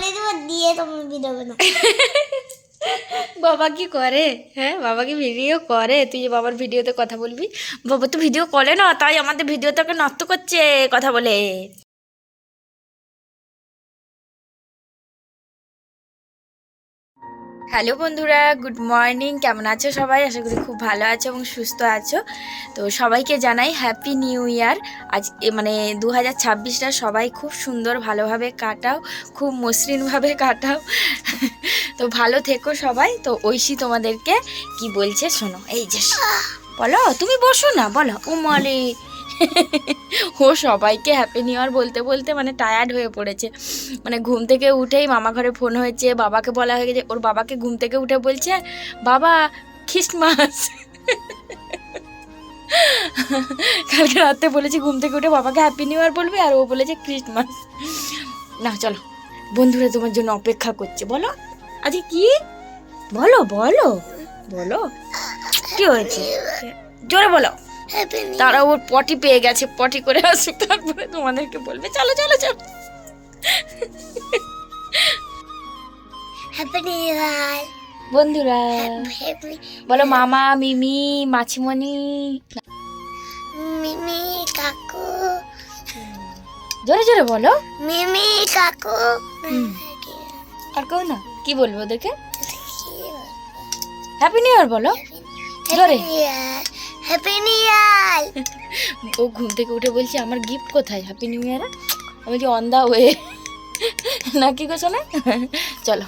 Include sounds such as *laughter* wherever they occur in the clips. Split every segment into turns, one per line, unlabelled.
*laughs* বাবা কি করে? হ্যাঁ বাবা কি ভিডিও করে? তুই বাবার ভিডিওতে কথা বলবি? বাবা তো ভিডিও করে না, তাই আমাদের ভিডিও তোকে নষ্ট করছে, কথা বলে। হ্যালো বন্ধুরা, গুড মর্নিং। কেমন আছো সবাই? আশা করি খুব ভালো আছো এবং সুস্থ আছো। তো সবাইকে জানাই হ্যাপি নিউ ইয়ার। আজ মানে দু হাজার সবাই খুব সুন্দর ভালোভাবে কাটাও, খুব মসৃণভাবে কাটাও। তো ভালো থেকো সবাই। তো ঐশী তোমাদেরকে কি বলছে শোনো। এই যে, বলো, তুমি বসো না, বলো। ও মলে। ও সবাইকে হ্যাপি নিউ ইয়ার বলতে বলতে মানে টায়ার্ড হয়ে পড়েছে। মানে ঘুম থেকে উঠেই মামা ঘরে ফোন হয়েছে, বাবাকে বলা হয়ে গেছে, ওর বাবাকে ঘুম থেকে উঠে বলছে, বাবা, খ্রিস্টমাস। কালকে রাতে বলেছি ঘুম থেকে উঠে বাবাকে হ্যাপি নিউ ইয়ার বলবে, আর ও বলেছে খ্রিস্টমাস। না, চলো, বন্ধুরা তোমার জন্য অপেক্ষা করছে, বলো। আজকে কি? বলো বলো বলো। কি হয়েছে? জোরে বলো। তারা ওর পটি পেয়ে গেছে পটি করে আসুক তারপরে তোমাদেরকে বলবে চলো চলো চলো।
হ্যাপি নিউ ইয়ার
বন্ধুরা বলো মামা মিমি মাছিমণি।
মিমি কাকু।
জোরে জোরে বলো।
মিমি কাকু।
আর কেউ না? কি বলব ওদেরকে? হ্যাপি নিউ ইয়ার বলো। জোরে।
হ্যাপি নিউ ইয়ার
ও ঘুম থেকে উঠে বলছে আমার গিফট কোথায়? হ্যাপি নিউ ইয়ার আমি বলছি অন দা ওয়ে নাকি গো শোনা? চলো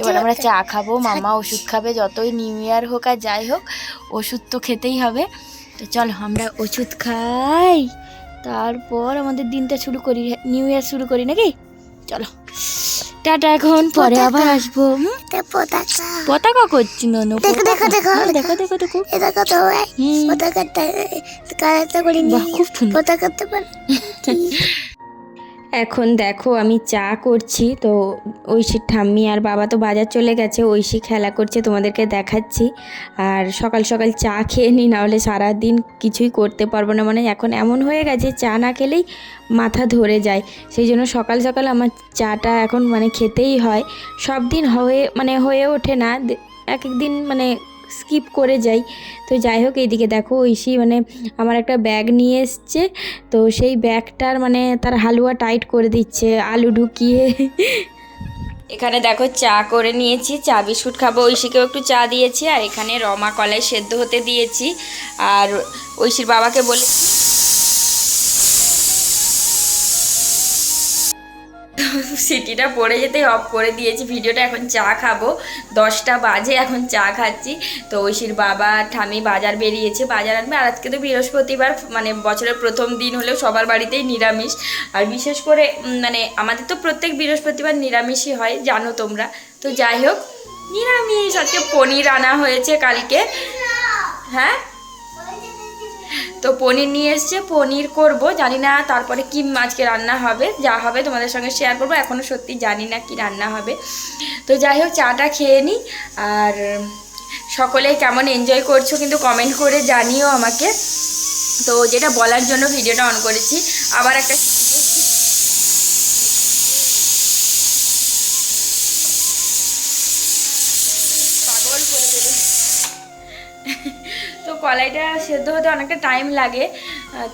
এবার আমরা চা খাব মামা ওষুধ খাবে যতই নিউ ইয়ার হোক আর যাই হোক ওষুধ তো খেতেই হবে। তো চলো আমরা ওষুধ খাই তারপর আমাদের দিনটা শুরু করি নিউ ইয়ার শুরু করি নাকি? চলো। টাটা এখন পরে আবার আসব?
পতাকা
পতাকা করছি ননু
দেখো, দেখো, দেখো,
দেখো দেখো দেখো
কত হয়
হুম।
পতাকাটা কারাতে করিনি
খুব সুন্দর।
পতাকাতে পারি *laughs*
এখন দেখো আমি চা করছি, তো ঐশীর ঠাম্মি আর বাবা তো বাজার চলে গেছে, ঐশী খেলা করছে, তোমাদেরকে দেখাচ্ছি। আর সকাল সকাল চা খেয়ে নিই নাহলে সারাদিন কিছুই করতে পারব না। মানে এখন এমন হয়ে গেছে, চা না খেলেই মাথা ধরে যায়। সেই জন্য সকাল সকাল আমার চাটা এখন মানে খেতেই হয়। সব দিন হয়ে মানে হয়ে ওঠে না এক এক দিন মানে স্কিপ করে যাই। তো যাই হোক, এইদিকে দেখো ঐশী মানে আমার একটা ব্যাগ নিয়ে এসছে। তো সেই ব্যাগটার মানে তার হালুয়া টাইট করে দিচ্ছে, আলু ঢুকিয়ে। এখানে দেখো চা করে নিয়েছি, চা বিস্কুট খাব। ঐশীকেও একটু চা দিয়েছি আর এখানে রমা কলাই সেদ্ধ হতে দিয়েছি। আর ঐশীর বাবাকে বলে *laughs* সিটিটা পড়ে যেতেই অফ করে দিয়েছি। ভিডিওটা এখন চা খাব। দশটা বাজে, এখন চা খাচ্ছি। তো ঐশীর বাবা ঠামি বাজার বেরিয়েছে। বাজার আনবে। আর আজকে তো বৃহস্পতিবার মানে বছরের প্রথম দিন হলেও সবার বাড়িতেই নিরামিষ। আর বিশেষ করে মানে আমাদের তো প্রত্যেক বৃহস্পতিবার নিরামিষই হয়, জানো তোমরা। তো যাই হোক, নিরামিষ। আজকে পনির আনা হয়েছে কালকে। হ্যাঁ? তো পনির নিয়ে এসছে, পনির করব, জানি না তারপরে কি আজকে রান্না হবে, যা হবে তোমাদের সঙ্গে শেয়ার করব এখনও সত্যি জানি না কি রান্না হবে। তো যাই হোক, চাটা খেয়ে নিই আর সকলে কেমন এনজয় করছ কিন্তু কমেন্ট করে জানিও আমাকে। তো যেটা বলার জন্য ভিডিওটা অন করেছি, আবার একটা কলাইটা সেদ্ধ হতে অনেকটা টাইম লাগে।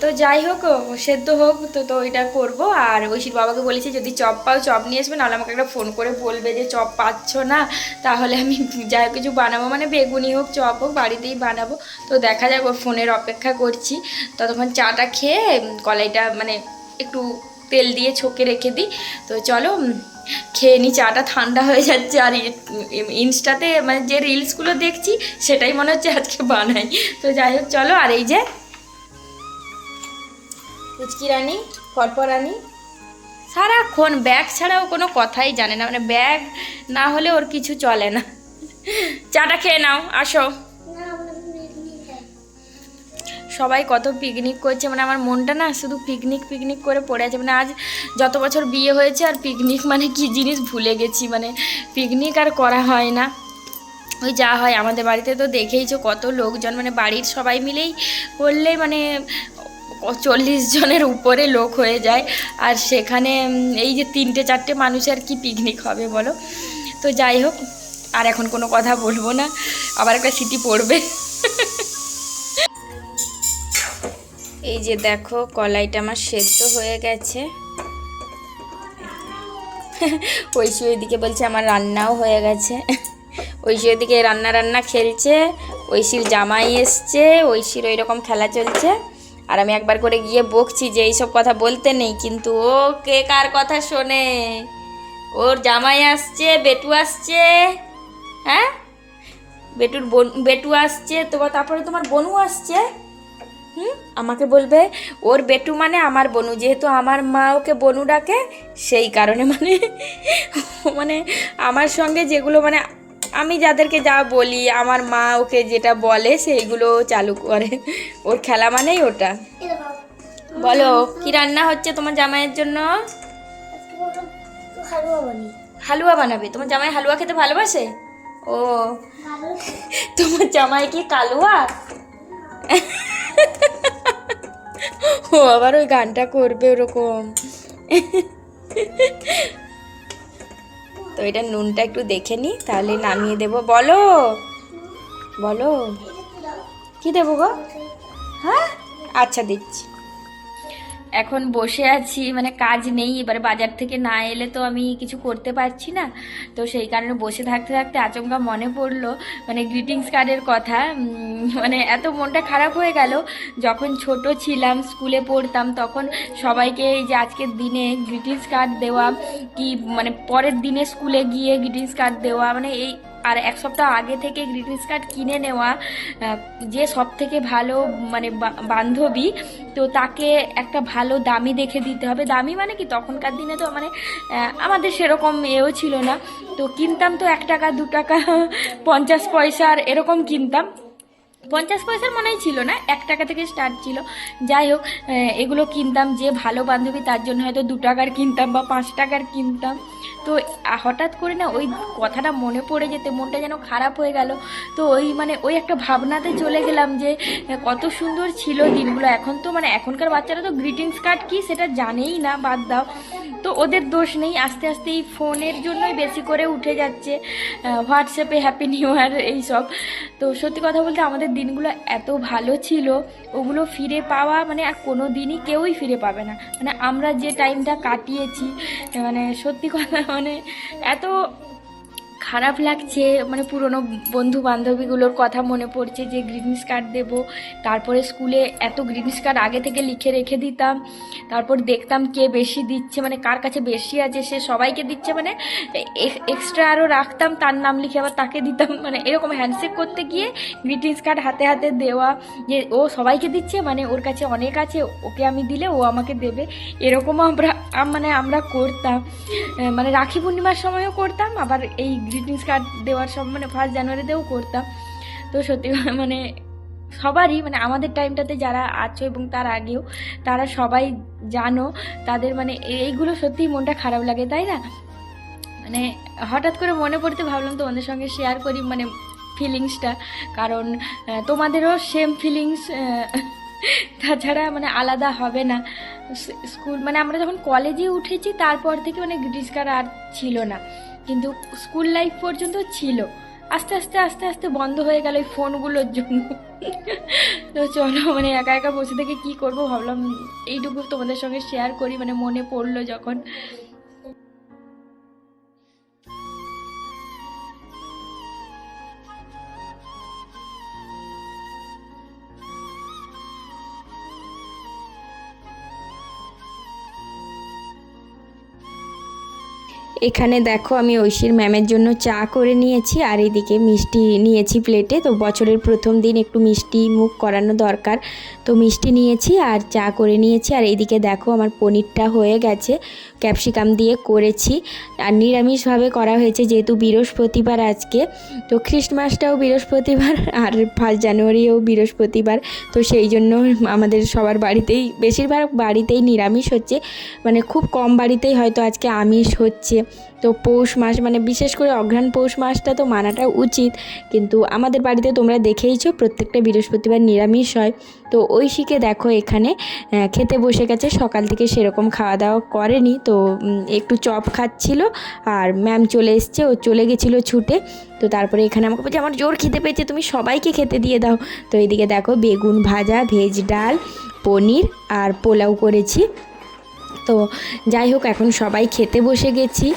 তো যাই হোক সেদ্ধ হোক, তো তো ওইটা করব। আর ঐশীর বাবাকে বলেছি, যদি চপ পাও, চপ নিয়ে আসবে, নাহলে আমাকে একটা ফোন করে বলবে যে, চপ পাচ্ছ না, তাহলে আমি *laughs* যা হোক কিছু বানাবো মানে বেগুনি হোক, চপ হোক, বাড়িতেই বানাবো। তো দেখা যাক, ওর ফোনের অপেক্ষা করছি। ততক্ষণ চাটা খেয়ে কলাইটা মানে একটু তেল দিয়ে ছকে রেখে দিই। তো চলো খেয়ে নি, চাটা ঠান্ডা হয়ে যাচ্ছে আর ইনস্টাতে মানে যে রিলসগুলো দেখছি সেটাই মনে হচ্ছে আজকে বানাই। তো যাই হোক, চলো আর এই যে পুচকি রানী ফরফর রানী, সারাক্ষণ ব্যাগ ছাড়াও কোনো কথাই জানে না মানে ব্যাগ না হলে ওর কিছু চলে না। চাটা খেয়ে নাও, আসো। সবাই কত পিকনিক করছে মানে আমার মনটা না শুধু পিকনিক পিকনিক করে পড়ে আছে। মানে আজ যত বছর বিয়ে হয়েছে আর পিকনিক মানে কি জিনিস ভুলে গেছি মানে পিকনিক আর করা হয় না। ওই যা হয়, আমাদের বাড়িতে তো দেখেইছো কত লোকজন মানে বাড়ির সবাই মিলেই করলে মানে চল্লিশ জনের উপরে লোক হয়ে যায়। আর সেখানে এই যে তিনটে, চারটে মানুষের কি পিকনিক হবে বলো? তো যাই হোক, আর এখন কোনো কথা বলব না, আবার একটা সিটি পড়বে। *laughs* এই যে দেখো, কলাইটা আমার সেদ্ধ হয়ে গেছে। *laughs* ঐশী ওইদিকে বলছে, আমার রান্নাও হয়ে গেছে। *laughs* ঐশী ওইদিকে রান্না রান্না খেলছে, ঐশীর জামাই এসছে, ঐশীর ওই রকম খেলা চলছে। আর আমি একবার করে গিয়ে বকছি যে এইসব কথা বলতে নেই, কিন্তু ও কে কার কথা শোনে? ওর জামাই আসছে, বেটু আসছে হ্যাঁ? বেটুর বোন, বেটু আসছে, তোমার, তারপরে তোমার বনু আসছে। হুম? আমাকে বলবে, ওর বেটু মানে আমার বনু। যেহেতু আমার মা ওকে বনু ডাকে, সেই কারণে মানে মানে আমার সঙ্গে যেগুলো মানে আমি যাদেরকে যা বলি, আমার মা ওকে যেটা বলে, সেইগুলো চালু করে। ওর খেলা মানেই ওটা। বলো, কি রান্না হচ্ছে তোমার জামাইয়ের জন্য?
হালুয়া
বানাবে। তোমার জামাই হালুয়া খেতে ভালোবাসে? ও। তোমার জামাই কি কালুয়া? ও আবার ওই গানটা করবে ওরকম। তো এটা নুনটা একটু দেখে নি, তাহলে নামিয়ে দেব। বলো। বলো। কি দেবো গো? হ্যাঁ? আচ্ছা দিচ্ছি। এখন বসে আছি মানে কাজ নেই, এবারে বাজার থেকে না এলে তো আমি কিছু করতে পারছি না। তো সেই কারণে বসে থাকতে থাকতে আচমকা মনে পড়ল মানে গ্রিটিংস কার্ডের কথা মানে এত মনটা খারাপ হয়ে গেল। যখন ছোট ছিলাম, স্কুলে পড়তাম, তখন সবাইকে এই যে আজকের দিনে গ্রিটিংস কার্ড দেওয়া, কি মানে পরের দিনে স্কুলে গিয়ে গ্রিটিংস কার্ড দেওয়া মানে এই আর এক সপ্তাহ আগে থেকে গ্রিটিংস কার্ড কিনে নেওয়া যে সব থেকে ভালো মানে বান্ধবী, তো তাকে একটা ভালো দামি দেখে দিতে হবে। দামি মানে কি? তখনকার দিনে তো মানে আমাদের সেরকম এও ছিল না। তো কিনতাম তো এক টাকা, দু টাকা, পঞ্চাশ পয়সার এরকম কিনতাম। পঞ্চাশ পয়সার মনেই ছিল না, এক টাকা থেকে স্টার্ট ছিল। যাই হোক এগুলো কিনতাম, যে ভালো বান্ধবী তার জন্য হয়তো দু টাকার কিনতাম বা পাঁচ টাকার কিনতাম। তো হঠাৎ করে না ওই কথাটা মনে পড়ে যেতে, মনটা যেন খারাপ হয়ে গেল। তো ওই মানে ওই একটা ভাবনাতে চলে গেলাম যে কত সুন্দর ছিল দিনগুলো। এখন তো মানে এখনকার বাচ্চারা তো গ্রিটিংস কার্ড কি সেটা জানেই না, বাদ দাও। তো ওদের দোষ নেই, আস্তে আস্তে এই ফোনের জন্যই বেশি করে উঠে যাচ্ছে। হোয়াটসঅ্যাপে হ্যাপি নিউ ইয়ার এইসব। তো সত্যি কথা বলতে আমাদের দিনগুলো এত ভালো ছিল, ওগুলো ফিরে পাওয়া মানে আর কোনো দিনই কেউই ফিরে পাবে না। মানে আমরা যে টাইমটা কাটিয়েছি মানে সত্যি কথা মানে এত খারাপ লাগছে মানে পুরনো বন্ধু বান্ধবীগুলোর কথা মনে পড়ছে যে গ্রিটিংস কার্ড দেব। তারপরে স্কুলে এত গ্রিটিংস কার্ড আগে থেকে লিখে রেখে দিতাম। তারপর দেখতাম কে বেশি দিচ্ছে মানে কার কাছে বেশি আছে সে সবাইকে দিচ্ছে মানে এক্সট্রা আরও রাখতাম, তার নাম লিখে আবার তাকে দিতাম। *laughs* মানে এরকম হ্যান্ডশেক করতে গিয়ে গ্রিটিংস কার্ড হাতে হাতে দেওয়া, যে ও সবাইকে দিচ্ছে মানে ওর কাছে অনেক আছে, ওকে আমি দিলে ও আমাকে দেবে। এরকমও আমরা মানে আমরা করতাম। মানে রাখি পূর্ণিমার সময়ও করতাম, আবার এই গ্রিটিংস কার্ড দেওয়ার সব মানে ফার্স্ট জানুয়ারিতেও করতাম। তো সত্যি মানে সবারই মানে আমাদের টাইমটাতে যারা আছো এবং তার আগেও, তারা সবাই জানো, তাদের মানে এইগুলো সত্যিই মনটা খারাপ লাগে, তাই না? মানে হঠাৎ করে মনে পড়তে ভাবলাম তোমাদের সঙ্গে শেয়ার করি মানে ফিলিংসটা কারণ তোমাদেরও সেম ফিলিংস *laughs* তাছাড়া মানে আলাদা হবে না। স্কুল মানে আমরা যখন কলেজে উঠেছি, তারপর থেকে মানে গ্রিটিস কার্ড আর ছিল না। কিন্তু স্কুল লাইফ পর্যন্ত ছিল। আস্তে আস্তে আস্তে আস্তে বন্ধ হয়ে গেল ওই ফোনগুলোর জন্য। তো চলো মানে একা একা বসে থেকে কী করব ভাবলাম, এইটুকু তোমাদের সঙ্গে শেয়ার করি মানে মনে পড়ল যখন। এখানে দেখো আমি ঐশীর ম্যামের জন্য চা করে নিয়েছি, আর এদিকে মিষ্টি নিয়েছি প্লেটে। তো বছরের প্রথম দিন একটু মিষ্টি মুখ করানো দরকার, তো মিষ্টি নিয়েছি আর চা করে নিয়েছি। আর এইদিকে দেখো আমার পনিরটা হয়ে গেছে, ক্যাপসিকাম দিয়ে করেছি। আর নিরামিষভাবে করা হয়েছে, যেহেতু বৃহস্পতিবার আজকে, তো খ্রিস্টমাসটাও বৃহস্পতিবার আর ফার্স্ট জানুয়ারিও বৃহস্পতিবার। তো সেই জন্য আমাদের সবার বাড়িতেই, বেশিরভাগ বাড়িতেই নিরামিষ হচ্ছে মানে খুব কম বাড়িতেই হয়তো আজকে আমিষ হচ্ছে। তো পৌষ মাস মানে বিশেষ করে অঘ্রাণ পৌষ মাসটা তো মানাটা উচিত। কিন্তু আমাদের বাড়িতে তোমরা দেখেইছো, প্রত্যেকটা বৃহস্পতিবার নিরামিষ হয়। তো ঐশীকে দেখো এখানে খেতে বসে গেছে, সকাল থেকে সেরকম খাওয়া দাওয়া করেনি। তো একটু চপ খাচ্ছিল, আর ম্যাম চলে এসছে, ও চলে গেছিল ছুটে। তো তারপরে এখানে আমাকে বলছে, আমার জোর খেতে পেয়েছে, তুমি সবাইকে খেতে দিয়ে দাও। তো এইদিকে দেখো, বেগুন ভাজা, ভেজ ডাল, পনির, আর পোলাও করেছি। তো যাই হোক, এখন সবাই খেতে বসে গেছি।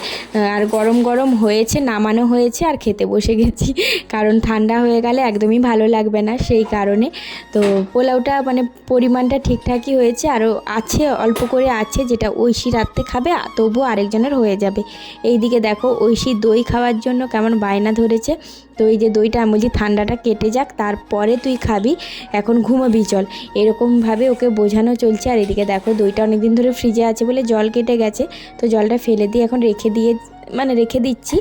আর গরম গরম হয়েছে, নামানো হয়েছে, আর খেতে বসে গেছি। *laughs* কারণ ঠান্ডা হয়ে গেলে একদমই ভালো লাগবে না, সেই কারণে। তো পোলাওটা মানে পরিমাণটা ঠিকঠাকই হয়েছে, আরও আছে, অল্প করে আছে, যেটা ঐশী রাত্রে খাবে তবুও আরেকজনের হয়ে যাবে। এইদিকে দেখো ঐশী দই খাওয়ার জন্য কেমন বায়না ধরেছে। তো এই যে দইটা আমি বলছি ঠান্ডাটা কেটে যাক, তারপরে তুই খাবি। এখন ঘুমাবি, চল। এরকমভাবে ওকে বোঝানো চলছে। আর এদিকে দেখো, দইটা অনেকদিন ধরে ফ্রিজে আছে বলে জল কেটে গেছে। তো জলটা ফেলে দিয়ে এখন রেখে দিয়ে মানে রেখে দিচ্ছি।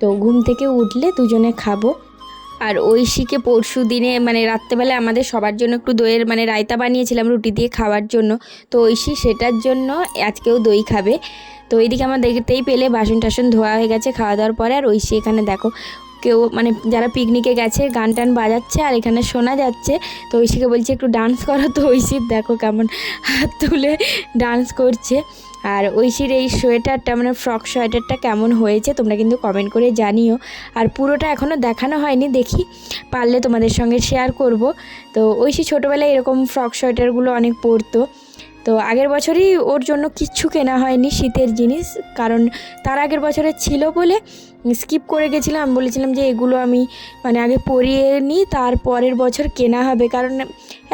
তো ঘুম থেকে উঠলে দুজনে খাব। আর ঐশীকে পরশু দিনে মানে রাত্রেবেলা আমাদের সবার জন্য একটু দইয়ের মানে রায়তা বানিয়েছিলাম রুটি দিয়ে খাওয়ার জন্য। তো ঐশী সেটার জন্য আজকেও দই খাবে। তো এইদিকে আমার দেখতেই পেলে বাসন টাসন ধোয়া হয়ে গেছে খাওয়া দাওয়ার পরে। আর ঐশী এখানে দেখো কেউ মানে যারা পিকনিকে গেছে গান টান বাজাচ্ছে আর এখানে শোনা যাচ্ছে। তো ঐশীকে বলছে, একটু ডান্স করো তো। ঐশীর দেখো কেমন হাত তুলে ডান্স করছে। আর ঐশীর এই সোয়েটারটা মানে ফ্রক সোয়েটারটা কেমন হয়েছে তোমরা কিন্তু কমেন্ট করে জানিও। আর পুরোটা এখনও দেখানো হয়নি, দেখি পারলে তোমাদের সঙ্গে শেয়ার করব। তো ঐশী ছোটোবেলায় এরকম ফ্রক সোয়েটারগুলো অনেক পরতো। তো আগের বছরই ওর জন্য কিচ্ছু কেনা হয়নি শীতের জিনিস, কারণ তার আগের বছরে ছিল বলে স্কিপ করে গেছিলাম। বলেছিলাম যে এগুলো আমি মানে আগে পরিয়ে নিই তার পরের বছর কেনা হবে। কারণ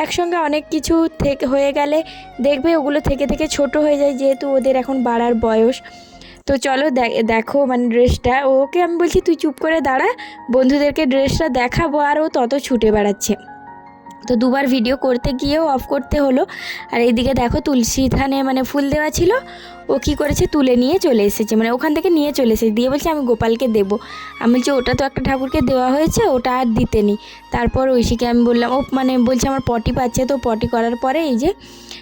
একসঙ্গে অনেক কিছু থেকে হয়ে গেলে দেখবে ওগুলো থেকে থেকে ছোট হয়ে যায় যেহেতু ওদের এখন বাড়ার বয়স। তো চলো দেখো মানে ড্রেসটা। ওকে আমি বলছি, তুই চুপ করে দাঁড়া, বন্ধুদেরকে ড্রেসটা দেখাবো, আর ও তত ছুটে বেড়াচ্ছে। তো দুবার ভিডিও করতে গিয়েও অফ করতে হলো। আর এইদিকে দেখো তুলসী থানে মানে ফুল দেওয়া ছিল। ও কী করেছে? তুলে নিয়ে চলে এসেছে। মানে ওখান থেকে নিয়ে চলে এসেছে। দিয়ে বলছে, আমি গোপালকে দেব। আমি বলছি, ওটা তো একটা ঠাকুরকে দেওয়া হয়েছে, ওটা আর দিতে নি তারপর ঐশীকে আমি বললাম, ও মানে বলছে, আমার পটি পাচ্ছে। তো পটি করার পরে এই যে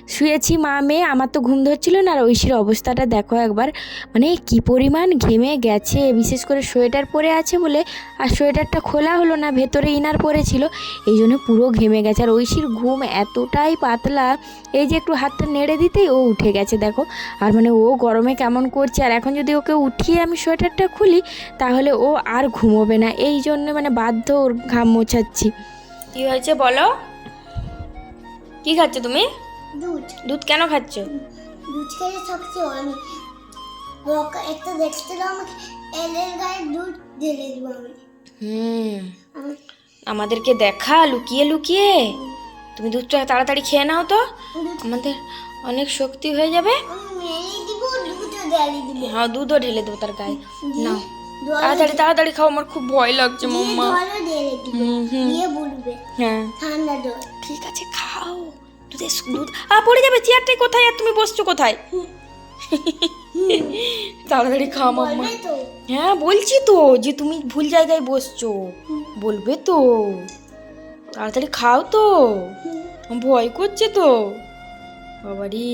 শুয়েছি, মা, মেয়ে, আমার তো ঘুম ধরছিল না। আর ঐশীর অবস্থাটা দেখো একবার। মানে কি পরিমাণ ঘেমে গেছে, বিশেষ করে সোয়েটার পরে আছে বলে। আর সোয়েটারটা খোলা হলো না, ভেতরে ইনার পরেছিল। এই জন্য পুরো ঘেমে গেছে। আর ঐশীর ঘুম এতটাই পাতলা, এই যে একটু হাতটা নেড়ে দিতেই ও উঠে গেছে, দেখো। আর মানে ও গরমে কেমন করছে। আর এখন যদি ওকে উঠিয়ে আমি সোয়েটারটা খুলি, তাহলে ও আর ঘুমোবে না। এই জন্য মানে বাধ্য ওর ঘাম মোছাচ্ছি। কি হয়েছে বলো? কি খাচ্ছ তুমি?
দুধ।
দুধ কেন খাচ্ছ?
দুধ খেলে সবচেয়ে অনেক। বকা একটা দেখতে দাও আমাকে। এলের গায়ে দুধ ঢেলে দিব আমি।
হুম। আমাদেরকে দেখা লুকিয়ে লুকিয়ে। তুমি দুধটা তাড়াতাড়ি খেয়ে নাও তো। আমাদের অনেক শক্তি হয়ে যাবে।
আমি দুধও ঢেলে
হ্যাঁ দুধও ঢেলে দেবো তার গায়ে। নাও। তাড়াতাড়ি তাড়াতাড়ি খাও আমার খুব ভয় লাগছে মাম্মা। হ্যাঁ।
ঠান্ডা
ঠিক আছে খাও। দুধে দুধ আ পড়ে যাবে চেয়ারটাই কোথায় আর তুমি বসছো কোথায়? তাড়াতাড়ি খাও মাম্মা।
তো।
হ্যাঁ বলছি তো যে তুমি ভুল জায়গায় বসছো। বলবে তো। তাড়াতাড়ি খাও তো। ভয় করছে তো। বাবারি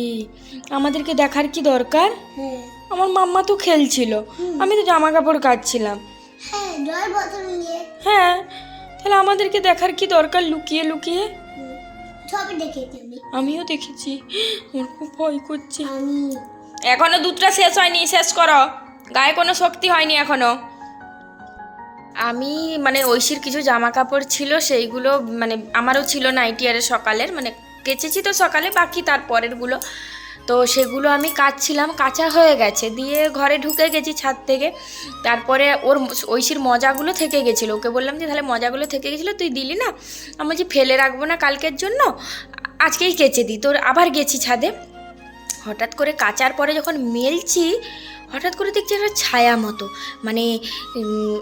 আমাদেরকে দেখার কি দরকার?
হ্যাঁ।
আমার মাম্মা তো খেলছিল। আমি তো জামা কাপড় কাচ্ছিলাম
হ্যাঁ
হ্যাঁ তাহলে আমাদেরকে দেখার কি দরকার লুকিয়ে লুকিয়ে?
সবই দেখেছি আমি।
আমিও দেখেছি। আমার খুব ভয় করছে।
আমি।
এখনও দুধটা শেষ হয়নি শেষ করো। গায়ে কোনো শক্তি হয়নি এখনও। আমি মানে ঐশীর কিছু জামা কাপড় ছিল সেইগুলো মানে আমারও ছিল না আইটিআরের সকালের মানে কেচেছি তো সকালে বাকি তারপরেরগুলো। তো সেগুলো আমি কাচছিলাম কাঁচা হয়ে গেছে। দিয়ে ঘরে ঢুকে গেছি ছাদ থেকে। তারপরে ওর ঐশীর মজাগুলো থেকে গেছিল। ওকে বললাম যে, তাহলে মজাগুলো থেকে গেছিল, তুই দিলি না? আমি বলছি, ফেলে রাখব না কালকের জন্য, আজকেই কেচে দিই। তোর আবার গেছি ছাদে। হঠাৎ করে কাচার পরে যখন মেলছি হঠাৎ করে দেখছি একটা ছায়া মতো। মানে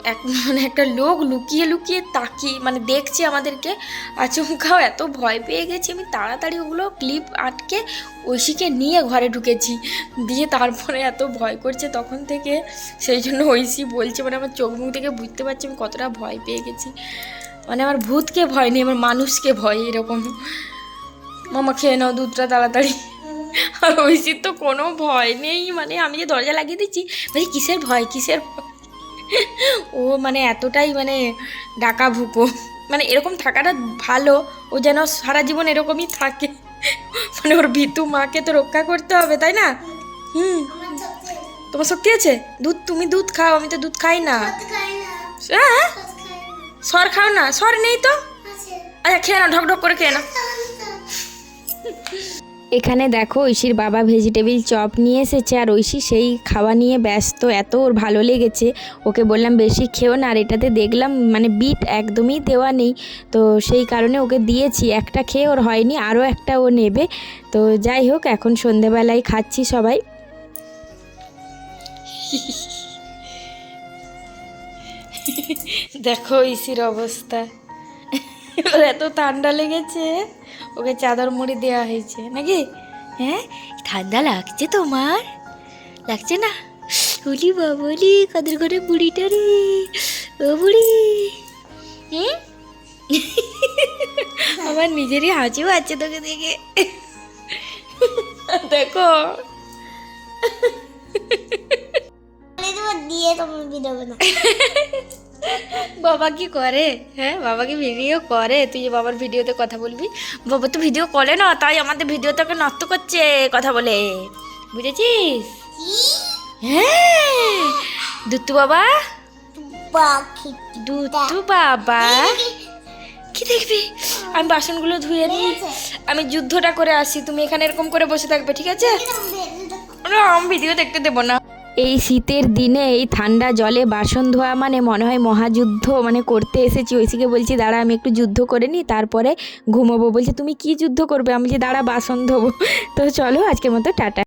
এক *laughs* মানে একটা লোক লুকিয়ে লুকিয়ে তাকিয়ে মানে দেখছে আমাদেরকে। আচমকাও এত ভয় পেয়ে গেছি আমি। তাড়াতাড়ি ওগুলো ক্লিপ আটকে ঐশীকে নিয়ে ঘরে ঢুকেছি। দিয়ে তারপরে এত ভয় করছে তখন থেকে। সেই জন্য ঐশী বলছে মানে আমার চোখ মুখ থেকে বুঝতে পারছি আমি কতটা ভয় পেয়ে গেছি। মানে আমার ভূতকে ভয় নেই, আমার মানুষকে ভয় এরকম। মামা খেয়ে নাও দুধটা তাড়াতাড়ি। আর ঐশীর তো কোনো ভয় নেই মানে আমি যে দরজা লাগিয়ে দিচ্ছি বলছি কিসের ভয় কিসের ও মানে এতটাই মানে ডাকা ভুকো। মানে এরকম থাকাটা ভালো ও যেন সারা জীবন এরকমই থাকে। মানে ওর ভিতু মাকে তো রক্ষা করতে হবে তাই না? হুম।
সত্যি
তোমার শক্তি আছে? দুধ তুমি দুধ খাও আমি তো দুধ খাই না।
সত্যি
হ্যাঁ?
সত্যি না
সর খাও না সর নেই তো? আচ্ছা খেয়ে না ঢক ঢক করে খেয়ে নাও। এখানে দেখো ঐশীর বাবা ভেজিটেবিল চপ নিয়ে এসেছে আর ঐশী সেই খাওয়া নিয়ে ব্যস্ত, এত ওর ভালো লেগেছে। ওকে বললাম, বেশি খেও না আর এটাতে দেখলাম মানে বিট একদমই দেওয়া নেই। তো সেই কারণে ওকে দিয়েছি, একটা খেয়ে ওর হয়নি, আরও একটা ও নেবে। তো যাই হোক, এখন সন্ধেবেলায় খাচ্ছি সবাই। দেখো ঐশীর অবস্থা। ওর এত ঠান্ডা লেগেছে। ওকে চাদর মুড়ি দেওয়া হয়েছে। নাকি? হ্যাঁ? ঠান্ডা লাগছে তোমার? লাগছে না? বলি বাবলি কাদের ঘরে বুড়িটা রে? ও বুড়ি। আমার নিজেরই হাঁচিও আছে তোকে দেখে। দেখো।
দিয়ে তোমার বিদেবো না
বাবা কি করে? হ্যাঁ বাবা কি ভিডিও করে। তুই যে বাবার ভিডিওতে কথা বলবি? বাবা তো ভিডিও করে না তাই আমাদের ভিডিওটাকে নষ্ট করছে কথা বলে। বুঝেছিস? হ্যাঁ। দুত্তু বাবা? দুত্তু বাবা? কি দেখবি? আমি বাসনগুলো ধুয়ে নিই। আমি যুদ্ধটা করে আসি। তুমি এখানে এরকম করে বসে থাকবে ঠিক আছে? না আমি ভিডিও দেখতে দেবো না। এই শীতের দিনে এই ঠান্ডা জলে বাসন ধোয়া মানে মনে হয় মহাযুদ্ধ মানে করতে এসেছি। ঐশীকে বলছি, দাঁড়া, আমি একটু যুদ্ধ করে নিই, তারপরে ঘুমোবো। বলছে, তুমি কি যুদ্ধ করবে? আমি যে দাঁড়া, বাসন ধোবো। তো চলো, আজকের মতো, টাটা।